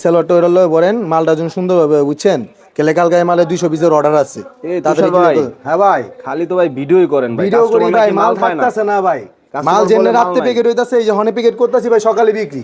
সেলোয়ারটা ওরা লয়ে বলেন মালটা যেন সুন্দরভাবে বুঝছেন? কেলে মালে দুইশো পিসের অর্ডার আছে। ভাই। হ্যাঁ ভাই খালি তো ভাই ভিডিওই করেন ভিডিও করি ভাই মাল না। থাকতেছে না ভাই। মাল জেনে রাত্রে প্যাকেট হইতাছে এই যে হনে প্যাকেট করতেছি ভাই সকালে বিক্রি।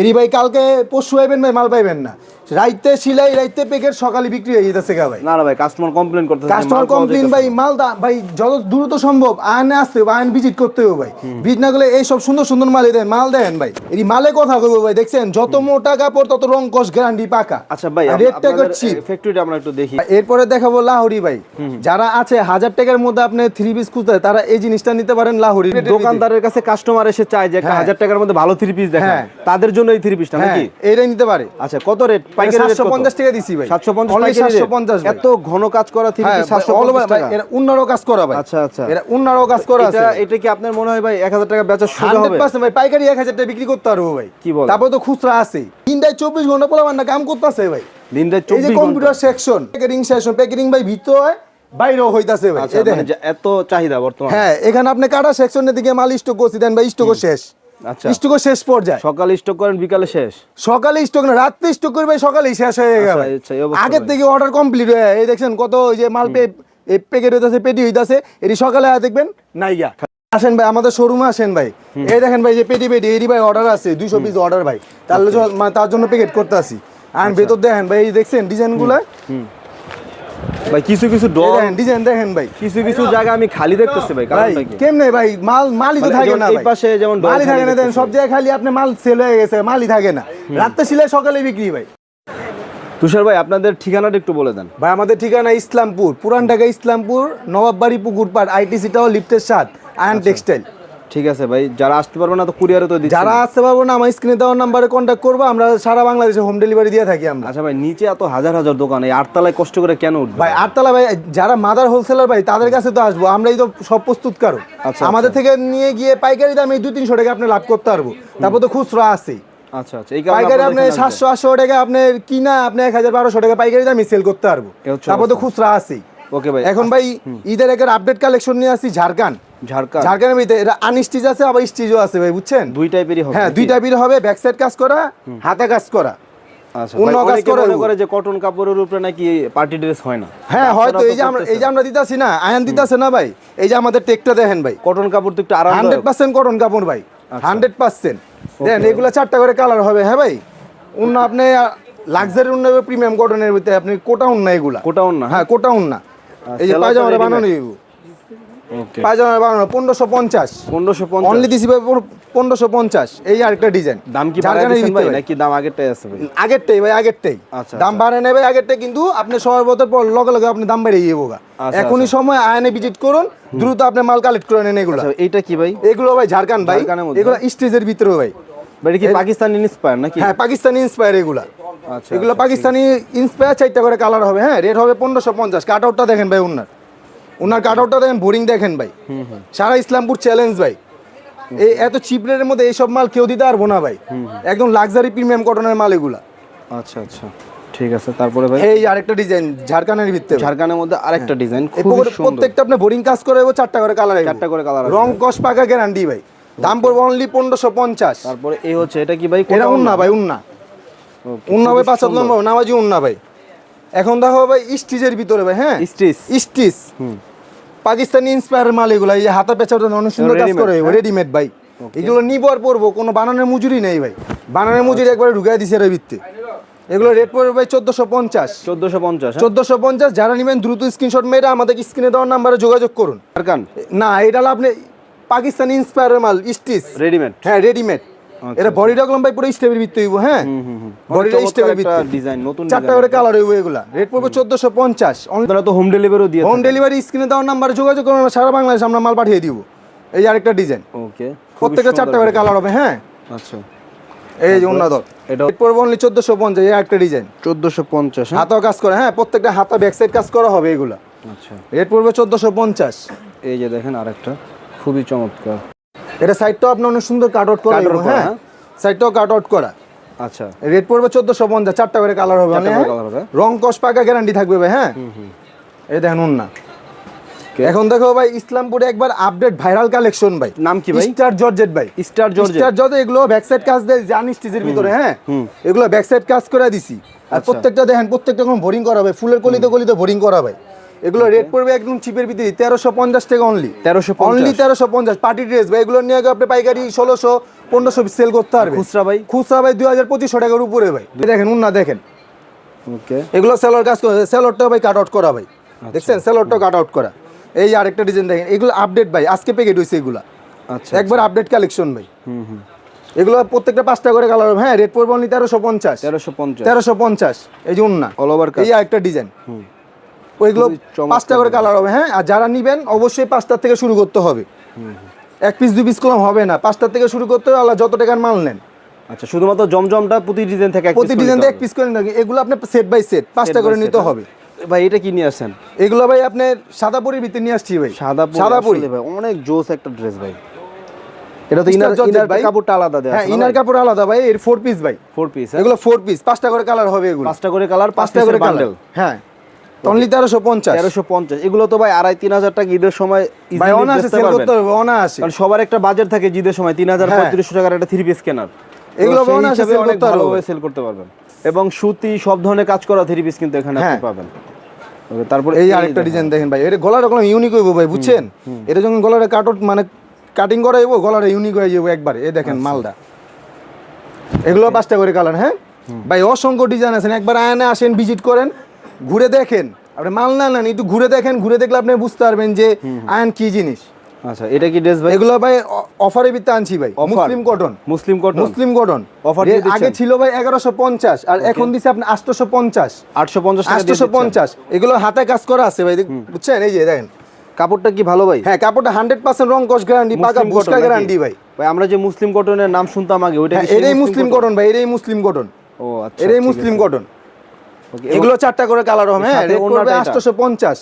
এরি ভাই কালকে পরশু আইবেন ভাই মাল পাইবেন না। রাইতে সিলাই রাইতে প্যাকেট সকালে বিক্রি হয়ে যেতেছে গা ভাই। না না ভাই কাস্টমার কমপ্লেন করতেছে কাস্টমার কমপ্লেন ভাই মাল দা ভাই যত দ্রুত সম্ভব আয়নে আসতে হবে আয়ন ভিজিট করতে হবে ভাই। ভিজিট না করলে এই সব সুন্দর সুন্দর মালই দেন মাল দেন ভাই। এই মালে কথা কইবো ভাই দেখছেন? যত মোটা কাপড় তত রং কস গ্যারান্টি পাকা। আচ্ছা ভাই রেটটা করছি ফ্যাক্টরিটা আমরা একটু দেখি। এরপরে দেখাবো লাহোরি ভাই। যারা আছে হাজার টাকার মধ্যে আপনি থ্রি পিস খুঁজতে তারা এই জিনিসটা নিতে পারেন লাহোরি দোকানদারের কাছে। কাস্টমার এসে চায় যে একটা হ্যাঁ। হাজার টাকার মধ্যে ভালো থ্রি পিস দেখা হ্যাঁ। তাদের জন্য এই থ্রি পিসটা হ্যাঁ নাকি এইটাই নিতে পারে। আচ্ছা কত রেট পাইকারি রেট সাতশো পঞ্চাশ টাকা দিছি ভাই। সাতশো পঞ্চাশ Only পাইকারি 750 এত ঘন কাজ করা থ্রি হ্যাঁ পিস সাতশো all over পঞ্চাশ ভাই, টাকা? এরা উন্নারও কাজ করা ভাই। আচ্ছা, আচ্ছা। এরা উন্নারও কাজ করা আছে। এটা এটা কি আপনার মনে হয় ভাই এক হাজার টাকা বেচার সুযোগ হান্ড্রেড হবে পার্সেন্ট ভাই পাইকারি এক হাজার টাকা বিক্রি করতে পারব ভাই। কি বলেন? তারপর তো খুচরা আছে। তিনটায় চব্বিশ ঘণ্টা পোলাবার না কাম করতেছে ভাই। এই যে কম্পিউটার সেকশন ভাই ভিতর বাইরেও হইতাছে ভাই। আচ্ছা মানে এত চাহিদা বর্তমানে। হ্যাঁ এখানে আপনি কাটা সেকশনের দিকে মাল স্টক করছি দেন ভাই স্টকও শেষ। আচ্ছা। স্টকও শেষ পর্যায়ে। সকালে স্টক করেন বিকালে শেষ। সকালে স্টক না রাত্রে স্টক করবে সকালেই শেষ হয়ে গেল আচ্ছা, আচ্ছা, আগের থেকে অর্ডার কমপ্লিট হয়ে এই দেখছেন কত ওই যে মাল পে এই প্যাকেট হইতাছে পেটি হইতাছে এটি সকালে দেখবেন নাইগা আসেন ভাই আমাদের শোরুমে আসেন ভাই। এই দেখেন ভাই যে পেটি পেটি এরই ভাই অর্ডার আছে দুইশো পিস অর্ডার ভাই। তার মানে তার জন্য প্যাকেট করতে আসি। আর আচ্ছা। ভেতর দেখেন ভাই এই দেখছেন ডিজাইনগুলা ভাই কিছু কিছু দেখেন ডিজাইন দেখেন ভাই। কিছু কিছু জায়গা আমি খালি দেখতেছি ভাই ভাই কেমনে ভাই? মাল মালই তো মানে থাকে না এই পাশে যেমন মালই থাকে না দেন সব জায়গায় খালি আপনি মাল সেল হয়ে গেছে মালই থাকে না। রাত্রে সিলাই সকালে বিক্রি ভাই। তুষার ভাই আপনাদের ঠিকানাটা একটু বলে দেন। ভাই আমাদের ঠিকানা ইসলামপুর পুরান ঢাকা ইসলামপুর নবাববাড়ি পুকুর পাড় আইটিসি টাও লিফটের সাত আয়ন আচ্ছা। টেক্সটাইল। ঠিক আছে ভাই যারা আসতে পারবে না তো কুরিয়ারে তো দিচ্ছি যারা আসতে পারব না আমার স্ক্রিনে দেওয়ার নাম্বারে কন্ট্যাক্ট করব আমরা সারা বাংলাদেশে হোম ডেলিভারি দিয়ে থাকি আমরা। আচ্ছা ভাই নিচে এত হাজার হাজার দোকান এই আটতলায় কষ্ট করে কেন উঠবে? ভাই আটতলা ভাই যারা মাদার হোলসেলার ভাই তাদের কাছে তো আসব আমরাই তো সব প্রস্তুত কারও। আচ্ছা, আমাদের থেকে নিয়ে গিয়ে পাইকারি দামে দু তিনশো টাকা আপনি লাভ করতে পারব। তারপর তো খুচরা আছেই। আচ্ছা আচ্ছা এই পাইকারি আপনি সাতশো আটশো টাকা আপনি কিনা আপনি এক হাজার বারোশো টাকা পাইকারি দামে সেল করতে পারব। তারপর তো। খুচরা আছেই। ওকে ভাই এখন ভাই ঈদের আপডেট কালেকশন নিয়ে আসছি ঝাড়খান ঝাড়খণ্ড। ঝাড়খানের ভিতরে এটা আনস্টিচ আছে আবার স্টিচও আছে ভাই বুঝছেন? দুই টাইপেরই হবে হ্যাঁ নাকি? দুইটা হবে ব্যাক সাইড কাজ করা হাতে কাজ করা। আচ্ছা অন্য করে যে কটন কাপড়ের উপরে নাকি পার্টি ড্রেস হয় না। হ্যাঁ হয়তো এই যে আমরা এই যে আমরা দিতাছি না আয়ন দিতাছে না ভাই এই যে আমাদের টেকটা দেখেন ভাই। কটন কাপড় তো একটু হান্ড্রেড পার্সেন্ট কটন কাপড় ভাই আচ্ছা। হান্ড্রেড পার্সেন্ট দেখেন এগুলো চারটা করে কালার হবে হ্যাঁ ভাই? অন্য আপনি লাক্সারি উন্ন প্রিমিয়াম কটনের ভিতরে আপনি কোটা উন্ন এগুলা। কোটাও না। হ্যাঁ কোটা উন্না এই যে পায়জামাটা বানানো পায়জামা বানানো পনেরোশো পঞ্চাশ। পনেরোশো অনলি দিছি পনেরোশো পঞ্চাশ। এই আরেকটা ডিজাইন দাম কি নাকি দাম আগেরটাই আছে আগেরটাই ভাই আগেরটাই। আচ্ছা, দাম বাড়ে নেবে আগেরটাই কিন্তু আপনি পর লগে লগে আপনি দাম বেড়ে যাব আচ্ছা, এখনই সময় আয়নে ভিজিট করুন দ্রুত আপনি মাল কালেক্ট করে নেন এগুলো। আচ্ছা এইটা কি ভাই? এগুলো ভাই ঝাড়খান্ড ভাই। এগুলো স্টেজের ভিতরে ভাই। এটা কি পাকিস্তানি ইন্সপায়ার নাকি? হ্যাঁ পাকিস্তানি ইন্সপায়ার এগুলা। আচ্ছা এগুলো পাকিস্তানি ইন্সপায়ার চারটা করে কালার হবে হ্যাঁ রেট হবে পনেরোশো পঞ্চাশ। কাট আউটটা দেখেন ভাই উনার উনার কাট আউটটা দেখেন বোরিং দেখেন ভাই। সারা ইসলামপুর চ্যালেঞ্জ ভাই। এই এত চিপ রেটের মধ্যে এইসব মাল কেউ দিতে পারব না ভাই। একদম লাক্সারি প্রিমিয়াম কটনের মাল এগুলা। আচ্ছা আচ্ছা। ঠিক আছে তারপরে ভাই? এই আরেকটা ডিজাইন ঝাড়খান্ডের ভিতরে ঝাড়খণ্ডের মধ্যে আরেকটা ডিজাইন খুবই পুকুরে সুন্দর। প্রত্যেকটা আপনি বোরিং কাজ করে দেবো চারটা করে কালার চারটা করে কালার আছে রং কস পাকা গ্যারান্টি ভাই। দাম পড়বে অনলি পনেরোশো পঞ্চাশ। তারপরে এই হচ্ছে এটা কি ভাই? এটা উন্না ভাই উন্না। উন্না ভাই পাঁচ। নম্বর নামাজি উন্না ভাই। এখন দেখো ভাই স্টিচের ভিতরে ভাই হ্যাঁ? Stitch? স্টিচ। পাকিস্তানি ইন্সপায়ার মাল এগুলো এই হাতা পেঁচাটা অনেক সুন্দর কাজ করে হ্যাঁ? রেডিমেড ভাই। এগুলো নিব আর পরবো কোনো বানানোর মজুরি নেই ভাই। বানানোর মজুরি একবারে ঢুকাই দিছে এর ভিত্তি এগুলো রেট পড়বে ভাই চোদ্দোশো পঞ্চাশ। চোদ্দোশো পঞ্চাশ হ্যাঁ? চোদ্দোশো পঞ্চাশ যারা নেবেন দ্রুত স্ক্রিনশট মেরে আমাদের স্ক্রিনে দেওয়ার নাম্বারে যোগাযোগ করুন। না এটা আপনি পাকিস্তানি ইন্সপায়ার মাল স্টিচ। রেডিমেড হ্যাঁ রেডিমেড এটা বডি ডগলাম ভাই পুরো স্টেপের ভিত্তি হইব হ্যাঁ? বডিটা স্টেপের ভিত্তি। ডিজাইন নতুন চারটা করে কালার হইব এগুলা। রেট পড়বে চোদ্দোশো পঞ্চাশ। আপনারা তো হোম ডেলিভারিও দিয়ে হোম ডেলিভারি স্ক্রিনে দেওয়ার নাম্বারে যোগাযোগ করুন আমরা সারা বাংলাদেশ আমরা মাল পাঠিয়ে দিব। এই আরেকটা ডিজাইন ওকে প্রত্যেকটা চারটা করে কালার হবে হ্যাঁ? আচ্ছা। এই যে উন্নাদর এটা রেট পড়বে অনলি চোদ্দোশো পঞ্চাশ এই একটা ডিজাইন চোদ্দোশো পঞ্চাশ হ্যাঁ? হাতাও কাজ করে হ্যাঁ? প্রত্যেকটা হাতা ব্যাক সাইড কাজ করা হবে এগুলা। আচ্ছা। রেট পড়বে চোদ্দোশো পঞ্চাশ। এই যে দেখেন আরেকটা খুবই চমৎকার। এটা সাইডটাও আপনার অনেক সুন্দর কাট আউট করা হ্যাঁ? সাইডটাও কাট আউট করা। আচ্ছা। রেট পড়বে চোদ্দোশো পঞ্চাশ চারটা করে কালার হবে মানে, হবে। রং কস পাকা গ্যারান্টি থাকবে ভাই হ্যাঁ? এই দেখেন ওকে এখন দেখো ভাই ইসলামপুরে একবার আপডেট ভাইরাল কালেকশন ভাই। নাম কি ভাই? স্টার জর্জেট ভাই। স্টার জর্জেট স্টার জর্জেট এগুলো ব্যাক সাইড কাজ দেয় জানি স্টিচের ভিতরে হ্যাঁ? এগুলো ব্যাক সাইড কাজ করে দিছি। আর আচ্ছা। প্রত্যেকটা দেখেন প্রত্যেকটা কোনো বোরিং করা ভাই ফুলের কলিতে কলিতে বোরিং করা ভাই এগুলো রেট পড়বে একদম চিপের ভিতরে তেরোশো পঞ্চাশ টাকা অনলি তেরোশো অনলি তেরোশো পঞ্চাশ পার্টি ড্রেস ভাই এগুলো নিয়ে আপনি পাইকারি ষোলোশো পনেরোশো সেল করতে পারবে। খুচরা ভাই? খুচরা ভাই দুই হাজার পঁচিশশো টাকার উপরে ভাই। দেখেন উন্না দেখেন। ওকে এগুলো সেলর কাজ করে সেলরটা ভাই কাট আউট করা ভাই। দেখছেন? সেলরটা কাট আউট করা। এই আরেকটা ডিজাইন দেখেন এগুলো আপডেট ভাই আজকে প্যাকেট হয়েছে এগুলো। আচ্ছা একবার আপডেট কালেকশন ভাই। হুম হুম। এগুলো প্রত্যেকটা পাঁচটা করে কালার হ্যাঁ রেট পড়বে অনলি তেরোশো পঞ্চাশ। তেরোশো পঞ্চাশ। তেরোশো পঞ্চাশ। এই যে উন্না। অল ওভার এই আরেকটা ডিজাইন ওইগুলো পাঁচটা করে কালার হবে হ্যাঁ? আর যারা নিবেন অবশ্যই পাঁচটার থেকে শুরু করতে হবে। এক পিস দুই পিস কলম হবে না। পাঁচটার থেকে শুরু করতে হবে আল্লাহ যত টাকার মাল নেন। আচ্ছা শুধুমাত্র জমজমটা প্রতি ডিজাইন থেকে প্রতি ডিজাইন নিতে এক পিস করে নিতে এগুলো আপনি সেট বাই সেট পাঁচটা করে নিতে হ্যাঁ? হবে। ভাই এটা কি নিয়ে আসেন এগুলো ভাই আপনার সাদা পরির ভিতরে নিয়ে আসছি ভাই। সাদা সাদা পরি। ভাই অনেক জোস একটা ড্রেস ভাই। এটা তো ইনার ইনার ভাই। কাপড়টা আলাদা দেয়া হ্যাঁ ইনার কাপড় আলাদা ভাই এর ফোর পিস ভাই। ফোর পিস এগুলো ফোর পিস পাঁচটা করে কালার হবে এগুলো। পাঁচটা করে কালার পাঁচটা করে বান্ডেল হ্যাঁ। অনলি তেরোশো পঞ্চাশ। তেরোশো পঞ্চাশ। এগুলো তো ভাই আড়াই তিন হাজার টাকা ঈদের সময় ভাই অনায়াসে সেল করতে হবে অনায়াসে। কারণ সবার একটা বাজেট থাকে ঈদের সময় তিন হাজার হ্যাঁ। পঁয়ত্রিশশো টাকার একটা থ্রি পিস কেনার। এগুলো অনায়াসে করতে সেল করতে পারবেন। এবং সুতি সব ধরনের কাজ করা থ্রি পিস কিন্তু এখানে আপনি হ্যাঁ। পাবেন। তারপর এই আরেকটা ডিজাইন দেখেন ভাই এটা গলাটা কোনো ইউনিক হইব ভাই বুঝছেন? এটা যখন গলাটা কাট মানে কাটিং করা হইব গলাটা ইউনিক হয়ে যাব একবারে। এই দেখেন মালটা। এগুলো পাঁচটা করে কালার হ্যাঁ? ভাই অসংখ্য ডিজাইন আছেন একবার আয়নে আসেন ভিজিট করেন ঘুরে দেখেন। আপনি মাল না নেন একটু ঘুরে দেখেন ঘুরে দেখলে আপনি বুঝতে পারবেন যে আয়ন কি জিনিস। আচ্ছা এটা কি ড্রেস ভাই? এগুলো ভাই অফারে ভিত্তি আনছি ভাই muslin cotton muslin cotton muslin cotton দিয়ে আগে ছিল ভাই এগারোশো পঞ্চাশ আর এখন দিচ্ছে আপনি আটশোশো পঞ্চাশ। আটশো পঞ্চাশ টাকা দিয়ে আটশোশো দিচ্ছেন। পঞ্চাশ এগুলো হাতে কাজ করা আছে ভাই বুঝছেন? এই যে দেখেন। কাপড়টা কি ভালো ভাই? হ্যাঁ কাপড়টা হান্ড্রেড পার্সেন্ট রং কস গ্যারান্টি পাকা বুসকা গ্যারান্টি ভাই। ভাই আমরা যে মুসলিম কটনের নাম শুনতাম আগে ওইটা হ্যাঁ এটাই মুসলিম কটন ভাই এটাই মুসলিম কটন ও আচ্ছা এটাই মুসলিম কটন এগুলো চারটা করে কালার হবে হ্যাঁ রেট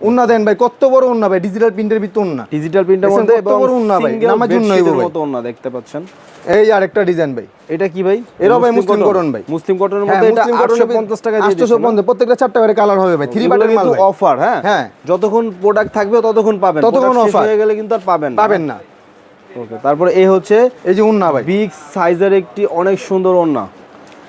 উন্না দেন ভাই কত বড় উন্না ভাই ডিজিটাল প্রিন্টের ভিতর উন্না ডিজিটাল প্রিন্টের মধ্যে কত বড় ওড়না ভাই? জন্য bedsheet হইবো ভাই। ওড়না দেখতে পাচ্ছেন। এই আরেকটা ডিজাইন ভাই। এটা কি ভাই? এটাও ভাই মুসলিম cotton? ভাই। মুসলিম কটনের হ্যাঁ মধ্যে এটা মুসলিম আটশো পঞ্চাশ টাকা দিয়ে আটশোশো পঞ্চাশ প্রত্যেকটা চারটা করে কালার হবে ভাই থ্রি বাটের মাল অফার হ্যাঁ? হ্যাঁ। যতক্ষণ প্রোডাক্ট থাকবে ততক্ষণ পাবেন। ততক্ষণ offer। হয়ে গেলে কিন্তু আর পাবেন না। পাবেন না। ওকে তারপরে এই হচ্ছে এই যে উন্না ভাই। বিগ সাইজের একটি অনেক সুন্দর ওড়না।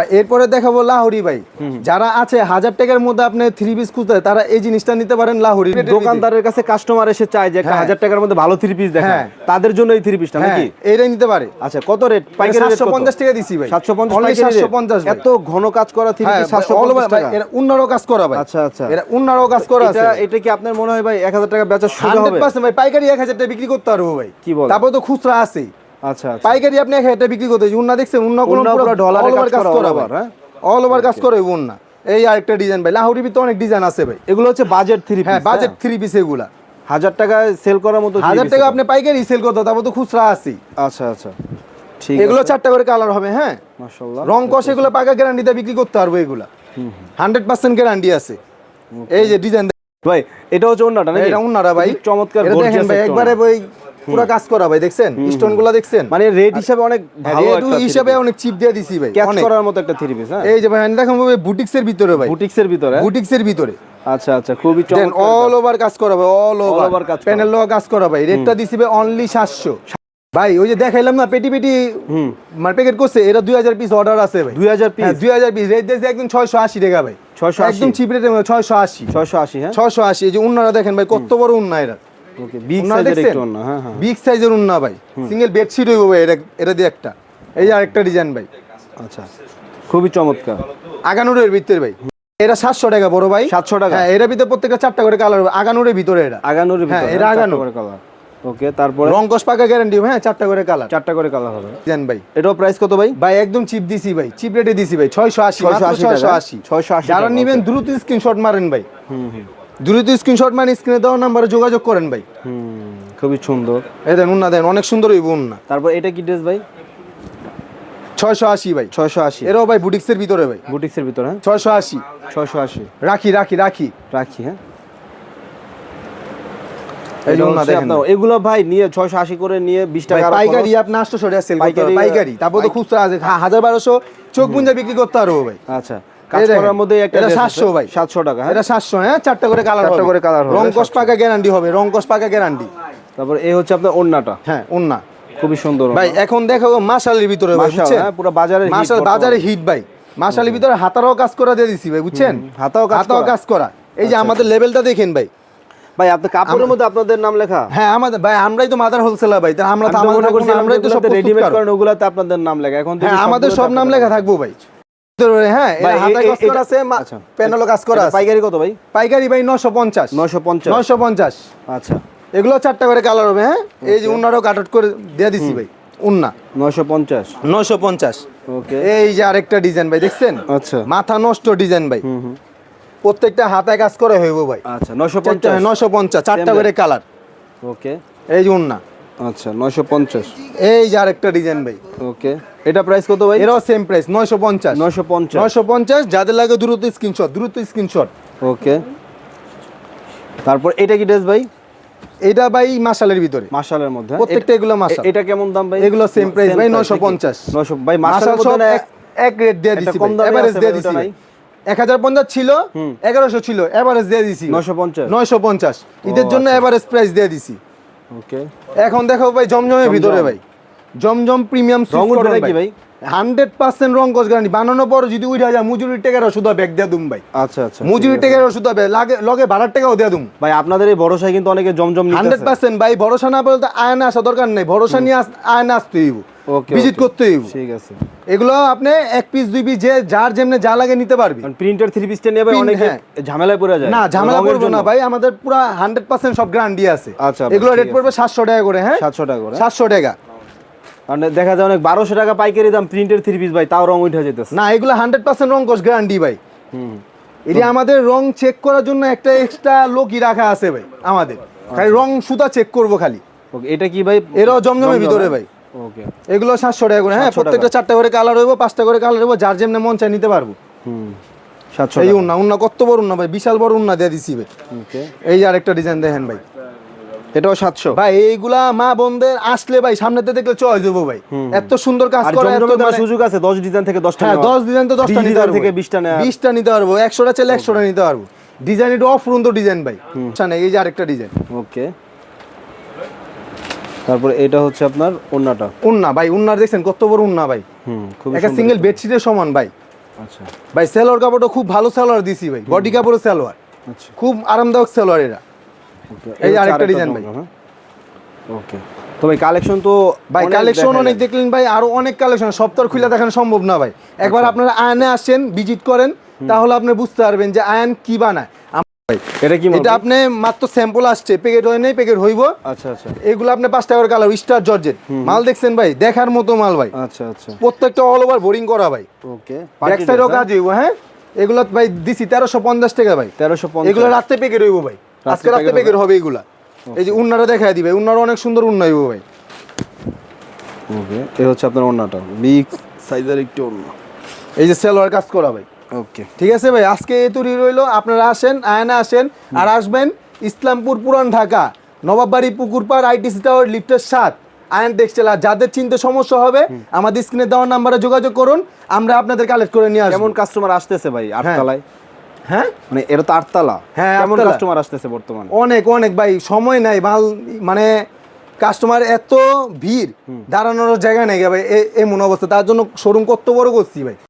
এরপরে দেখাবো লাহোরি ভাই। যারা আছে হাজার টাকার মধ্যে আপনি থ্রি পিস খুঁজতে তারা এই জিনিসটা নিতে পারেন লাহোরি। দোকানদারের কাছে কাস্টমার এসে চায় যে একটা হ্যাঁ। হাজার টাকার মধ্যে ভালো থ্রি পিস দেখা হ্যাঁ। তাদের জন্য এই থ্রি পিসটা হ্যাঁ নাকি? এইটাই নিতে পারে। আচ্ছা কত রেট পাইকারি রেট সাতশো পঞ্চাশ টাকা দিছি ভাই। সাতশো পঞ্চাশ Only পাইকারি rate? 750 এত ঘন কাজ করা থ্রি হ্যাঁ পিস সাতশো all over পঞ্চাশ ভাই, টাকা এরা উন্নারও কাজ করা ভাই। আচ্ছা, আচ্ছা। এরা উন্নারও কাজ করা আছে। এটা এটা কি আপনার মনে হয় ভাই এক হাজার টাকা বেচার সুযোগ হবে? পার্সেন্ট ভাই পাইকারি এক হাজার টাকা বিক্রি করতে পারব ভাই। কি বলেন? তারপর তো খুচরা আছে আচ্ছা আচ্ছা। পাইকারি আপনি এক হাজার বিক্রি করতে উন্না দেখছেন উন্না কোনো ডলারে কাজ করা, হ্যাঁ? অল ওভার কাজ করে উন্না এই আরেকটা ডিজাইন ভাই লাহোরি ভিতরে অনেক ডিজাইন আছে ভাই। এগুলো হচ্ছে বাজেট থ্রি হ্যাঁ বাজেট থ্রি পিস এগুলা। হাজার টাকায় সেল করার মতো হাজার টাকা আপনি পাইকারি সেল করতে তারপর তো খুচরা আছে আচ্ছা আচ্ছা। ঠিক এগুলো চারটা করে কালার হবে হ্যাঁ? মাশাআল্লাহ। রং কষ এগুলো পাকা গ্যারান্টিতে বিক্রি করতে পারব এগুলা। হান্ড্রেড পার্সেন্ট গ্যারান্টি আছে। এই যে ডিজাইন ভাই এটা হচ্ছে ওন্নাটা নাকি? এটা উন্নারা ভাই। চমৎকার দেখেন ভাই একবারে। ওই পুরো কাজ করা ভাই দেখছেন? স্টোনগুলা দেখছেন? মানে রেট হিসাবে অনেক ভালো একটা হিসাবে অনেক চিপ দিয়ে দিছি ভাই ক্যাচ করার মতো একটা থ্রি পিস হ্যাঁ। এই যে ভাই দেখেন ভাই বুটিক্স এর ভিতরে ভাই। বুটিক্স এর ভিতরে? বুটিক্স এর ভিতরে। আচ্ছা আচ্ছা খুবই চমৎকার অল ওভার কাজ করা ভাই অল ওভার কাজ প্যানেল কাজ করা ভাই রেটটা দিছি ভাই অনলি 700 ভাই ওই যে দেখাইলাম না পেটি পেটি মানে প্যাকেট করছে এটা 2000 পিস অর্ডার আছে ভাই। 2000 পিস হ্যাঁ 2000 পিস রেট দিয়েছে একদম 680 টাকা ভাই। 680 একদম চিপ রেটে 680 680 হ্যাঁ? 680 এই যে উন্নারা দেখেন ভাই কত বড় উন্না এটা ওকে বিগ সাইজের দেখছেন? ওন্না হ্যাঁ হ্যাঁ। বিগ সাইজের উন্না ভাই। সিঙ্গেল বেডশিট হইব ভাই এটা এটা দিয়ে একটা। এই যে আরেকটা ডিজাইন ভাই। আচ্ছা খুবই চমৎকার। আগানুরের ভিতরে ভাই। এটা সাতশো টাকা বড় ভাই। 700 টাকা? হ্যাঁ এর ভিতরে প্রত্যেকটা চারটা করে কালার হবে। আগানুরের ভিতরে এটা। আগানোর হ্যাঁ, ভিতরে এটা আগানো। করে কালার ওকে তারপরে? রং কস পাকা গ্যারান্টি হ্যাঁ চারটা করে কালার চারটা করে কালার হবে। জান ভাই। এটাও প্রাইস কত ভাই? ভাই একদম চিপ দিছি ভাই। চিপ রেটে দিছি ভাই ছয়শো আশি 680 টাকা? ছয়শো আশি 680 যারা নিবেন. দ্রুত স্ক্রিনশট মারেন ভাই। হুম হুম। দ্রুত স্ক্রিনশট মানে স্ক্রিনে দেওয়া নাম্বারে যোগাযোগ করেন ভাই। হুম খুবই সুন্দর। এই দেন উন্না দেন অনেক সুন্দর হইব উন্না। তারপর এটা কি ড্রেস ভাই? ছয়শো আশি ভাই। ছয়শো আশি। এরাও ভাই বুটিক্সের ভিতরে ভাই। বুটিক্সের ভিতরে হ্যাঁ? ছয়শো আশি। ছয়শো আশি। রাখি রাখি রাখি। রাখি হ্যাঁ? এগুলো ভাই নিয়ে ছয়শো আশি করে নিয়ে বিশ টাকা পাইকারি। আপনি আটশো টাকা সেল পাইকারি- পাইকারি তারপর তো খুচরা আছে হাজার বারোশো চোখ বুঞ্জা বিক্রি করতে পারব ভাই। আচ্ছা। কাজ করার মধ্যে একটা এটা dress আছে, 700 ভাই। 700 টাকা হ্যাঁ? এটা 700 হ্যাঁ? চারটা করে কালার চারটা করে colour হবে, রং কস পাকা গ্যারান্টি হবে রং কস পাকা গ্যারান্টি তারপর এই হচ্ছে আপনার ওন্নাটা হ্যাঁ ওন্না খুবই সুন্দর ভাই এখন দেখো মাশালের ভিতরে ভাই বুঝছেন? পুরো বাজারের মাশাল বাজারে হিট ভাই। মাশালের ভিতরে হাতারও কাজ করা দিয়ে দিছি ভাই বুঝছেন? হাতাও কাজ হাতাও করা? আচ্ছা। কাজ করা। এই যে আমাদের লেভেলটা দেখেন ভাই। ভাই আপনার কাপড়ের মধ্যে আপনাদের নাম লেখা? হ্যাঁ আমাদের ভাই আমরাই তো মাদার হোলসেলার ভাই আমরা তো আমরাই তো সব রেডিমেড করেন ওগুলাতে আপনাদের নাম লেখা। এখন আমাদের সব নাম লেখা থাকব ভাই। হ্যাঁ কাজ করা আছে আচ্ছা। প্যানেলও কাজ করা আছে। পাইকারি কত ভাই? পাইকারি ভাই নশো পঞ্চাশ। 950 নশো পঞ্চাশ। আচ্ছা। এগুলো চারটা করে কালার হবে হ্যাঁ? এই যে উন্নারও করে দিয়ে দিছি ভাই উন্না। 950 নশো পঞ্চাশ। ওকে। এই যে আরেকটা ডিজাইন ভাই দেখছেন? আচ্ছা। মাথা নষ্ট ডিজাইন ভাই। প্রত্যেকটা হাতায় কাজ করে হইব ভাই। আচ্ছা 950 নশো পঞ্চাশ চারটা করে কালার। ওকে। এই যে উন্না। আচ্ছা 950 এই যে আরেকটা ডিজাইন ভাই। ওকে এটা প্রাইস কত ভাই? এরাও সেম প্রাইস নয়শো পঞ্চাশ। 950 নয়শো পঞ্চাশ যাদের লাগে দ্রুত স্ক্রিনশট দ্রুত স্ক্রিনশট ওকে তারপর এটা কি ড্রেস ভাই? এটা ভাই মাসালের ভিতরে। মাশালের মধ্যে? প্রত্যেকটা এগুলো মাসাল এটা কেমন দাম ভাই? এগুলো same price ভাই, Same price 950 900 ভাই মাশালের সব এক এক রেট দিয়ে দিছি এভারেজ দিয়ে দিছি। এক হাজার পঞ্চাশ ছিল এগারোশো ছিল এভারেজ দিয়ে দিছি। 950 নয়শো পঞ্চাশ। ঈদের জন্য আচ্ছা। এভারেজ প্রাইস দিয়ে দিছি। ওকে এখন দেখো ভাই জমজমের ভিতরে ভাই। জমজম প্রিমিয়াম সুইফট ভাই? হান্ড্রেড পার্সেন্ট রং গ্যারান্টি বানানোর পর যদি উঠে যায় মজুরির টাকার ওষুধ ব্যাগ দিয়ে দুম ভাই। আচ্ছা আচ্ছা মজুরি ঠিক টাকার ওষুধ হবে লাগে লগে ভাড়ার টাকাও দিয়ে দুম। ভাই আপনাদের এই ভরসায় কিন্তু অনেকে জমজম হান্ড্রেড পার্সেন্ট ভাই ভরসা না বলতে আয়না আসা দরকার নেই। ভরসা নিয়ে আয়না আসতে হইব। ওকে ভিজিট করতে হইব। ঠিক আছে। এগুলো আপনি এক পিস দুই পিস যে যার যেমনে যা লাগে নিতে পারবি। প্রিন্টার থ্রি পিসটা Print, অনেকে হ্যাঁ। ঝামেলায় পড়ে যায়। না ঝামেলা রঙের না ভাই আমাদের পুরো হান্ড্রেড পার্সেন্ট সব গ্যারান্টি আছে। আচ্ছা, এগুলো রেট পড়বে সাতশো টাকা করে হ্যাঁ? 700 টাকা করে। সাতশো টাকা। মানে দেখা যায় অনেক বারোশো টাকা পাইকারি দাম প্রিন্টের থ্রি পিস ভাই তাও রং উঠে যেতেছে। না এগুলো হান্ড্রেড পার্সেন্ট রং কোর্স গ্যারান্টি ভাই। হুম। এটি আমাদের রং চেক করার জন্য একটা এক্সট্রা লোকই রাখা আছে ভাই আমাদের। খালি রং সুতা চেক করব খালি। ওকে এটা কি ভাই? এরাও জমজমের ভিতরে ভাই। ওকে এগুলো সাতশো টাকা করে হ্যাঁ প্রত্যেকটা চারটা করে কালার হইব পাঁচটা করে কালার হইব যার যেমনে মন চাই নিতে পারব। হুম সাতশো এই উন্না উন্না কত বড় উন্না ভাই বিশাল বড় উন্না দিয়ে দিছি ভাই। ওকে এই আরেকটা ডিজাইন দেখেন ভাই। এটাও সাতশো। ভাই এইগুলা মা বোনদের আসলে ভাই সামনেতে দেখলে চয়েস হব ভাই। এত সুন্দর কাজ করে এত মানে- সুযোগ আছে দশ ডিজাইন থেকে দশটা হ্যাঁ নেওয়া। দশ ডিজাইন তো দশটা 20 নিতে পারব। থেকে বিশটা নেওয়া বিশটা নিতে পারব। একশোটা চাইলে একশোটা নিতে পারব। ডিজাইন একটু অফুরন্ত ডিজাইন ভাই। আচ্ছা না? এই যে আরেকটা ডিজাইন। ওকে। তারপরে এটা হচ্ছে আপনার ওন্নাটা। উন্না ভাই উন্নার দেখছেন কত বড় উন্না ভাই। হুম খুব একটা সিঙ্গেল বেডশিটের সমান ভাই। আচ্ছা। ভাই সেলোয়ার কাপড়টা খুব ভালো সেলোয়ার দিছি ভাই। বডি কাপড়ের সেলোয়ার। আচ্ছা। খুব আরামদায়ক সেলোয়ার ওকে এই আরেকটা ডিজাইন ভাই। ওকে তো ভাই কালেকশন তো ভাই কালেকশন অনেক দেখলেন ভাই আরও অনেক কালেকশন সপ্তাহ খুলে দেখানো সম্ভব না ভাই। একবার আচ্ছা। আপনারা আয়নে আসেন ভিজিট করেন তাহলে আপনি বুঝতে পারবেন যে আয়ন কি বানায়। এটা কি এটা আপনি মাত্র স্যাম্পল আসছে প্যাকেট হয় নাই প্যাকেট হইব। আচ্ছা আচ্ছা। এগুলো আপনি পাঁচ টাকার কালার স্টার জর্জেট মাল দেখছেন ভাই দেখার মতো মাল ভাই। আচ্ছা আচ্ছা। প্রত্যেকটা অল ওভার বোরিং করা ভাই। ওকে ব্যাক সাইডও কাজ হইব হ্যাঁ? এগুলো ভাই দিছি তেরোশো পঞ্চাশ টাকা ভাই। তেরোশো এগুলো রাত্রে প্যাকেট হইব ভাই। আজকে packet প্যাকেট হবে। এগুলা। এই যে উন্নারা দেখাই দিবে। উন্নারা অনেক সুন্দর উন্না হইব ভাই। ওকে এই হচ্ছে আপনার ওন্নাটা বিগ সাইজের একটু ওন্না এই যে সেলোয়ার কাজ করা ভাই। ওকে ঠিক আছে ভাই আজকে এই তৈরি রইল। আপনারা আসেন আয়না আসেন আর আসবেন ইসলামপুর পুরান ঢাকা নবাববাড়ি পুকুরপাড় আইটিসি টাওয়ার লিফটের সাত আয়ন টেক্সটাইল আর যাদের চিনতে সমস্যা হবে আমাদের স্ক্রিনে দেওয়ার নাম্বারে যোগাযোগ করুন। আমরা আপনাদের কালেক্ট করে নিয়ে আসব। কাস্টমার আসতেছে ভাই আটতলায়? হ্যাঁ? মানে এটা তো আটতলা। হ্যাঁ, কেমন কাস্টমার আসতেছে বর্তমানে? অনেক অনেক ভাই সময় নাই মাল মানে কাস্টমার এত ভিড় দাঁড়ানোর জায়গা নেই ভাই এমন অবস্থা তার জন্য শোরুম কত বড় করছি ভাই?